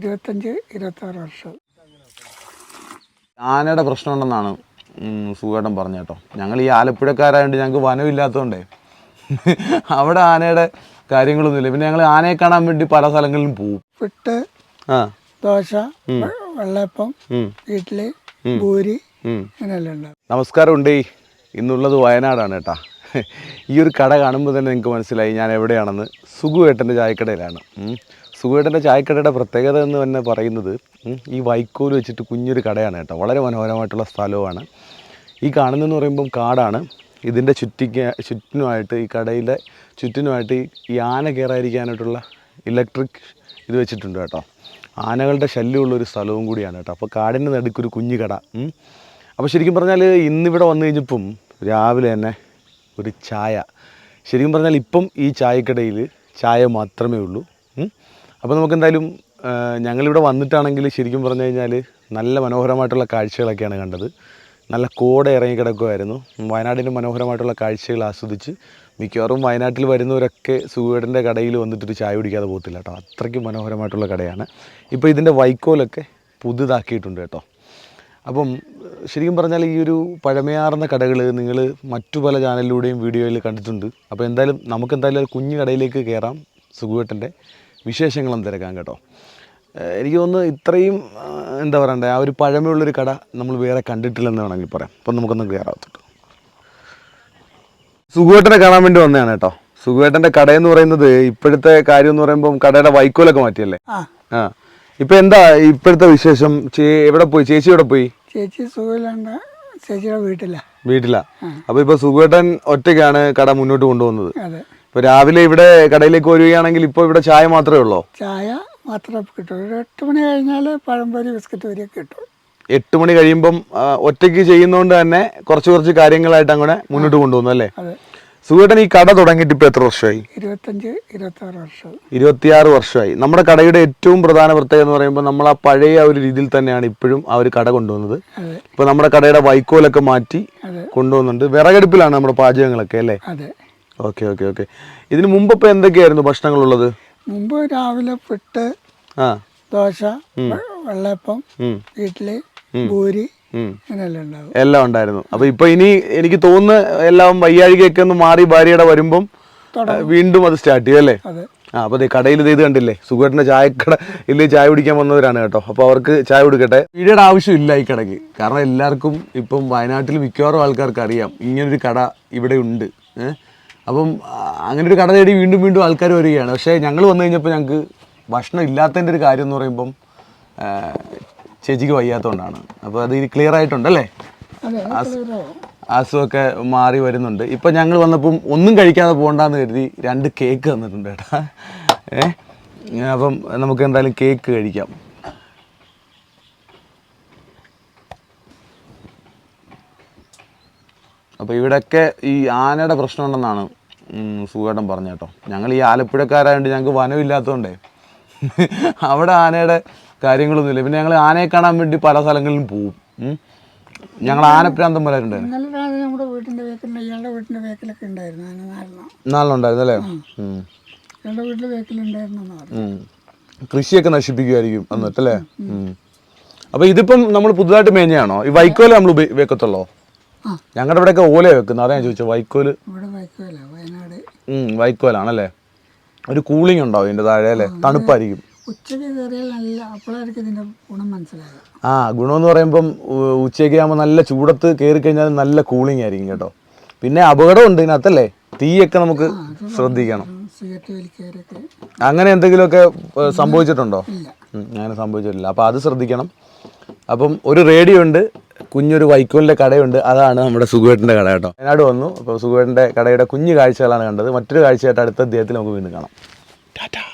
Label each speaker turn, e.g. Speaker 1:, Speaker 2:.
Speaker 1: ഇരുപത്തഞ്ച് ഇരുപത്താറ് വർഷം.
Speaker 2: ആനയുടെ പ്രശ്നമുണ്ടെന്നാണ് സുഖേട്ടൻ പറഞ്ഞു കേട്ടോ. ഞങ്ങൾ ഈ ആലപ്പുഴക്കാരായതുകൊണ്ട് ഞങ്ങൾക്ക് വനമില്ലാത്തതുകൊണ്ടേ അവിടെ ആനയുടെ കാര്യങ്ങളൊന്നുമില്ല. പിന്നെ ഞങ്ങൾ ആനയെ കാണാൻ വേണ്ടി പല സ്ഥലങ്ങളിലും പോവും.
Speaker 1: പുട്ട്
Speaker 2: ആ.
Speaker 1: ദോശ
Speaker 2: വെള്ളപ്പം
Speaker 1: ഇഡ്ഡലി പൂരി അങ്ങനെയെല്ലാം ഉണ്ടാവും.
Speaker 2: നമസ്കാരം ഉണ്ട് ഇന്നുള്ളത് വയനാടാണ് കേട്ടാ. ഈ ഒരു കട കാണുമ്പോൾ തന്നെ നിങ്ങൾക്ക് മനസ്സിലായി ഞാൻ എവിടെയാണെന്ന്. സുഖുവേട്ടന്റെ ചായക്കടയിലാണ്. ഉം. സുഖുവേട്ടന്റെ ചായക്കടയുടെ പ്രത്യേകത എന്ന് തന്നെ പറയുന്നത് ഈ വൈക്കോൽ വെച്ചിട്ട് കുഞ്ഞൊരു കടയാണ് കേട്ടോ. വളരെ മനോഹരമായിട്ടുള്ള സ്ഥലവുമാണ്. ഈ കാണുന്നതെന്ന് പറയുമ്പം കാടാണ്. ഇതിന്റെ ചുറ്റിക്ക് ചുറ്റിനുമായിട്ട് ഈ കടയിലെ ചുറ്റിനുമായിട്ട് ഈ- ആന കയറാതിരിക്കാനായിട്ടുള്ള ഇലക്ട്രിക് ഇത് വെച്ചിട്ടുണ്ട് കേട്ടോ. ആനകളുടെ ശല്യമുള്ള ഒരു സ്ഥലവും കൂടിയാണ് കേട്ടോ. അപ്പോൾ കാടിന്റെ നടുക്കൊരു കുഞ്ഞു കട അപ്പോൾ ശരിക്കും പറഞ്ഞാൽ ഇന്നിവിടെ വന്നു കഴിഞ്ഞപ്പം രാവിലെ തന്നെ ഒരു ചായ. ശരിക്കും പറഞ്ഞാൽ ഇപ്പം ഈ ചായക്കടയിൽ ചായ മാത്രമേ ഉള്ളൂ. അപ്പോൾ നമുക്കെന്തായാലും ഞങ്ങളിവിടെ വന്നിട്ടാണെങ്കിൽ ശരിക്കും പറഞ്ഞു കഴിഞ്ഞാൽ നല്ല മനോഹരമായിട്ടുള്ള കാഴ്ചകളൊക്കെയാണ് കണ്ടത്. നല്ല കോടെ ഇറങ്ങി കിടക്കുമായിരുന്നു വയനാടിന്റെ മനോഹരമായിട്ടുള്ള കാഴ്ചകൾ ആസ്വദിച്ച് മിക്കവാറും വയനാട്ടിൽ വരുന്നവരൊക്കെ സുഖേടന്റെ കടയിൽ വന്നിട്ടൊരു ചായ കുടിക്കാതെ പോകത്തില്ല കേട്ടോ. അത്രയ്ക്ക് മനോഹരമായിട്ടുള്ള കടയാണ്. ഇപ്പോൾ ഇതിന്റെ വൈക്കോലൊക്കെ പുതുതാക്കിയിട്ടുണ്ട് കേട്ടോ. അപ്പം ശരിക്കും പറഞ്ഞാൽ ഈ ഒരു പഴമയാർന്ന കടകൾ നിങ്ങൾ മറ്റു പല ചാനലിലൂടെയും വീഡിയോയിൽ കണ്ടിട്ടുണ്ട്. അപ്പോൾ എന്തായാലും നമുക്ക് എന്തായാലും കുഞ്ഞു കടയിലേക്ക് കയറാം സുഖുവേട്ടന്റെ വിശേഷങ്ങളും തിരക്കാം കേട്ടോ. എനിക്ക് തോന്നുന്നു ഇത്രയും എന്താ പറയണ്ടേ ആ ഒരു പഴമയുള്ളൊരു കട നമ്മൾ വേറെ കണ്ടിട്ടില്ലെന്ന് വേണമെങ്കിൽ പറയാം. അപ്പം നമുക്കൊന്ന് കയറാത്തിട്ട് സുഖുവേട്ടനെ കാണാൻ വേണ്ടി വന്നതാണ് കേട്ടോ. സുഖുവേട്ടന്റെ കടയെന്ന് പറയുന്നത് ഇപ്പോഴത്തെ കാര്യം എന്ന് പറയുമ്പോൾ കടയുടെ വൈക്കോലൊക്കെ മാറ്റിയല്ലേ?
Speaker 1: ആ.
Speaker 2: ഇപ്പൊ എന്താ ഇപ്പോഴത്തെ വിശേഷം? എവിടെ പോയി? ചേച്ചി എവിടെ പോയി?
Speaker 1: ചേച്ചി സുഖമില്ലാണ്ട് ചേച്ചിയുടെ വീട്ടിലാ.
Speaker 2: വീട്ടിലാ. അപ്പൊ ഇപ്പൊ സുഖേട്ടൻ ഒറ്റയ്ക്കാണ് കട മുന്നോട്ട് കൊണ്ടുപോകുന്നത്. ഇപ്പൊ രാവിലെ ഇവിടെ കടയിലേക്ക് വരികയാണെങ്കിൽ ഇപ്പൊ ഇവിടെ ചായ മാത്രമേ ഉള്ളോ?
Speaker 1: ചായ മാത്രമേ കിട്ടുള്ളൂ. ഒരു എട്ട് മണി കഴിഞ്ഞാൽ പഴംപൊരി ബിസ്ക്കറ്റ് വരെ കിട്ടും
Speaker 2: എട്ട് മണി കഴിയുമ്പം ആ, ഒറ്റയ്ക്ക് ചെയ്യുന്നതുകൊണ്ട് തന്നെ കുറച്ച് കുറച്ച് കാര്യങ്ങളായിട്ട് അങ്ങനെ മുന്നോട്ട് കൊണ്ടുപോകുന്നു അല്ലേ?
Speaker 1: അതെ.
Speaker 2: സുഖേട്ടൻ ഈ കട തുടങ്ങിയിട്ട് ഇപ്പൊ എത്ര വർഷമായി?
Speaker 1: ഇരുപത്തഞ്ച് ഇരുപത്താറ് വർഷം.
Speaker 2: ഇരുപത്തിയാറ് വർഷമായി. നമ്മുടെ കടയുടെ ഏറ്റവും പ്രധാന പ്രത്യേകത എന്ന് പറയുമ്പോൾ നമ്മൾ ആ പഴയ ആ ഒരു രീതിയിൽ തന്നെയാണ് ഇപ്പോഴും ആ ഒരു കട കൊണ്ടുവന്നത്.
Speaker 1: അതെ.
Speaker 2: ഇപ്പൊ നമ്മുടെ കടയുടെ വൈക്കോലൊക്കെ മാറ്റി
Speaker 1: അതെ.
Speaker 2: കൊണ്ടുവന്നുണ്ട്. വിറകടുപ്പിലാണ് നമ്മുടെ പാചകങ്ങളൊക്കെ അല്ലേ?
Speaker 1: അതെ.
Speaker 2: Okay okay okay. ഇതിന് മുമ്പ് ഇപ്പൊ എന്തൊക്കെയായിരുന്നു ഭക്ഷണങ്ങളുള്ളത്?
Speaker 1: മുമ്പ് രാവിലെ പുട്ട്
Speaker 2: ആ.
Speaker 1: ദോശ വെള്ളപ്പം
Speaker 2: ഇഡ്ലി
Speaker 1: ഇഡ്ഡലി പൂരി.
Speaker 2: എല്ലാം ഉണ്ടായിരുന്നു. അപ്പൊ ഇപ്പൊ ഇനി എനിക്ക് തോന്നുന്നു എല്ലാം വയ്യാഴികയൊക്കെ ഒന്ന് മാറി ഭാര്യയുടെ വരുമ്പം വീണ്ടും അത് സ്റ്റാർട്ട് ചെയ്യും അല്ലേ? ആ അപ്പൊ കടയിൽ ഇത് ഇത് കണ്ടില്ലേ? സുഖേട്ടന്റെ ചായക്കട ഇല്ലേ ചായ കുടിക്കാൻ വന്നവരാണ് കേട്ടോ. അപ്പൊ അവർക്ക് ചായ കൊടുക്കട്ടെ. വീടിയുടെ ആവശ്യമില്ല ഈ കടയ്ക്ക്. കാരണം എല്ലാവർക്കും ഇപ്പം വയനാട്ടിൽ മിക്കവാറും ആൾക്കാർക്ക് അറിയാം ഇങ്ങനൊരു കട ഇവിടെ ഉണ്ട്. ഏഹ് അപ്പം അങ്ങനെ ഒരു കട തേടി വീണ്ടും വീണ്ടും ആൾക്കാർ വരികയാണ്. പക്ഷേ ഞങ്ങൾ വന്നു കഴിഞ്ഞപ്പോൾ ഞങ്ങൾക്ക് ഭക്ഷണം ഇല്ലാത്തതിന്റെ ഒരു കാര്യം എന്ന് പറയുമ്പം ചേച്ചിക്ക് വയ്യാത്തതുകൊണ്ടാണ് അപ്പോൾ അത് ക്ലിയർ ആയിട്ടുണ്ടല്ലേ അസുഖമൊക്കെ മാറി വരുന്നുണ്ട്. ഇപ്പം ഞങ്ങൾ വന്നപ്പം ഒന്നും കഴിക്കാതെ പോകണ്ടെന്ന് കരുതി രണ്ട് കേക്ക് തന്നിട്ടുണ്ട് കേട്ടാ. ഏ? അപ്പം നമുക്ക് എന്തായാലും കേക്ക് കഴിക്കാം. അപ്പോൾ ഇവിടെയൊക്കെ ഈ ആനയുടെ പ്രശ്നമുണ്ടെന്നാണ് സുഖേട്ടൻ പറഞ്ഞ കേട്ടോ ഞങ്ങൾ ഈ ആലപ്പുഴക്കാരായതുകൊണ്ട് ഞങ്ങൾക്ക് വനമില്ലാത്തതുകൊണ്ടേ അവിടെ ആനയുടെ കാര്യങ്ങളൊന്നുമില്ല. പിന്നെ ഞങ്ങൾ ആനയെ കാണാൻ വേണ്ടി പല സ്ഥലങ്ങളിലും പോവും. ഞങ്ങൾ ആനപ്രാന്തം
Speaker 1: പോലെ നമ്മുടെ വേക്കിലുണ്ട് ഇയാളുടെ വേക്കിലൊക്കെ ഉണ്ടായിരുന്നു
Speaker 2: അല്ലേ.
Speaker 1: ഇയാളുടെ വേക്കിലുണ്ടായിരുന്നു.
Speaker 2: കൃഷിയൊക്കെ നശിപ്പിക്കുമായിരിക്കും എന്നിട്ടല്ലേ. അപ്പൊ ഇതിപ്പം നമ്മൾ പുതുതായിട്ട് മേഞ്ഞാണോ ഈ വൈക്കോലെ നമ്മൾ വെക്കത്തുള്ളോ. ഞങ്ങളുടെ ഇവിടെയൊക്കെ ഓല വെക്കുന്നത്? അതാ ഞാൻ ചോദിച്ചത് വൈക്കോൽ. വൈക്കോലാണല്ലേ? ഒരു കൂളിംഗ് ഉണ്ടാവും ഇതിന്റെ താഴെ അല്ലേ? തണുപ്പായിരിക്കും.
Speaker 1: ഉച്ചയ്ക്ക് കയറിയാൽ നല്ല അപ്പോഴായിരിക്കും ഇതിന്റെ ഗുണം
Speaker 2: ആ ഗുണമെന്ന് പറയുമ്പം ഉ- ഉച്ചയ്ക്ക് ആകുമ്പോൾ നല്ല ചൂടത്ത് കയറി കഴിഞ്ഞാൽ നല്ല കൂളിംഗ് ആയിരിക്കും കേട്ടോ. പിന്നെ അപകടം ഉണ്ട് ഇതിനകത്തല്ലേ? തീയൊക്കെ നമുക്ക് ശ്രദ്ധിക്കണം. അങ്ങനെ എന്തെങ്കിലുമൊക്കെ സംഭവിച്ചിട്ടുണ്ടോ? അങ്ങനെ സംഭവിച്ചിട്ടില്ല. അപ്പോൾ അത് ശ്രദ്ധിക്കണം. അപ്പം ഒരു റേഡിയോ ഉണ്ട്. കുഞ്ഞൊരു വൈക്കോലിന്റെ കടയുണ്ട്. അതാണ് നമ്മുടെ സുഖേട്ടന്റെ കട കേട്ടോ. വയനാട് വന്നു. അപ്പോൾ സുഖേട്ടന്റെ കടയുടെ കുഞ്ഞു കാഴ്ചകളാണ് കണ്ടത്. മറ്റൊരു കാഴ്ചയായിട്ട് അടുത്ത അദ്ദേഹത്തിൽ നമുക്ക് വീണ്ടും കാണാം. ടാറ്റാ.